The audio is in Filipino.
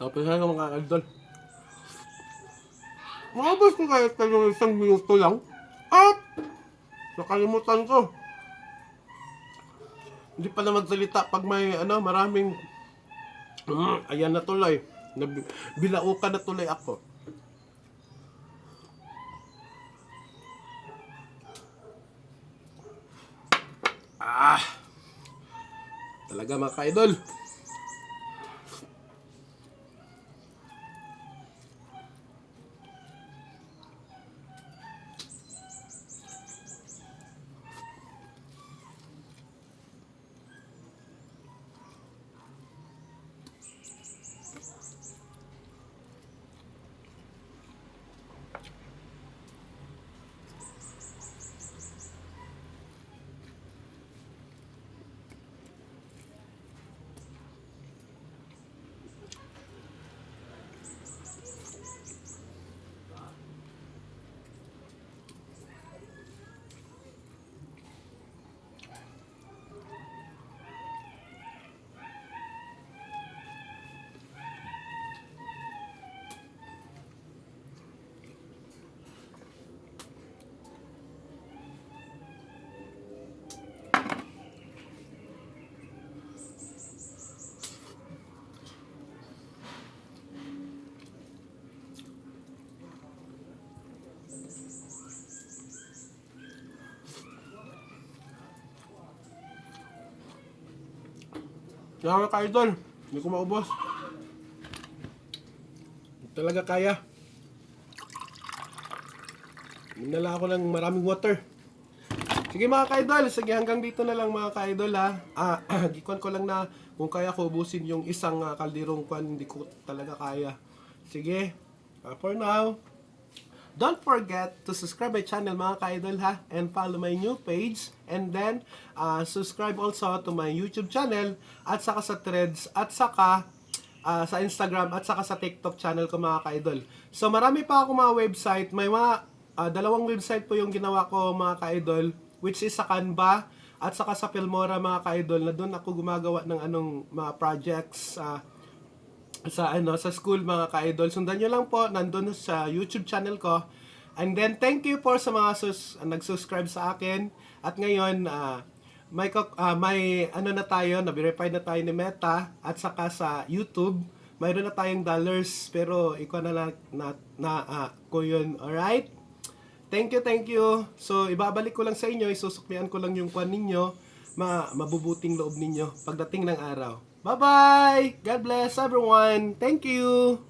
Tapos na mga idol. Makabas ko kaya tayo ng isang minuto lang. At nakalimutan ko. Hindi pa na magsalita pag may ano, maraming Mm, ayan na tuloy. Nab- Bilaukan na tuloy ako. Ah! Talaga mga ka-idol. Kaya mga ka-idol, hindi ko maubos. Talaga kaya. Minala ako ng maraming water. Sige mga ka-idol, sige hanggang dito na lang mga ka-idol ha. Ah, gikon ko lang na kung kaya ko ubusin yung isang ah, kalderong kwan, hindi ko talaga kaya. Sige, ah, for now, Don't forget to subscribe my channel mga ka-idol ha? And follow my new page. And then uh, subscribe also to my YouTube channel at saka sa Threads at saka uh, sa Instagram at saka sa TikTok channel ko mga ka-idol. So marami pa ako mga website, may mga uh, dalawang website po yung ginawa ko mga ka-idol which is sa Canva at saka sa Filmora mga ka-idol na doon ako gumagawa ng anong mga projects uh, sa ano sa school mga ka-idol. Sundan nyo lang po nandun sa YouTube channel ko. And then thank you for sa mga sus, nag-subscribe sa akin. At ngayon ah, may ah, may ano na tayo, na-verify na tayo ni Meta at saka sa YouTube. Mayroon na tayong dollars pero ikaw na lang na, na ah, ko yun. Alright? Thank you, thank you. So, ibabalik ko lang sa inyo, isusuklian ko lang yung kwan ninyo, ma mabubuting loob ninyo pagdating ng araw. Bye-bye! God bless everyone! Thank you!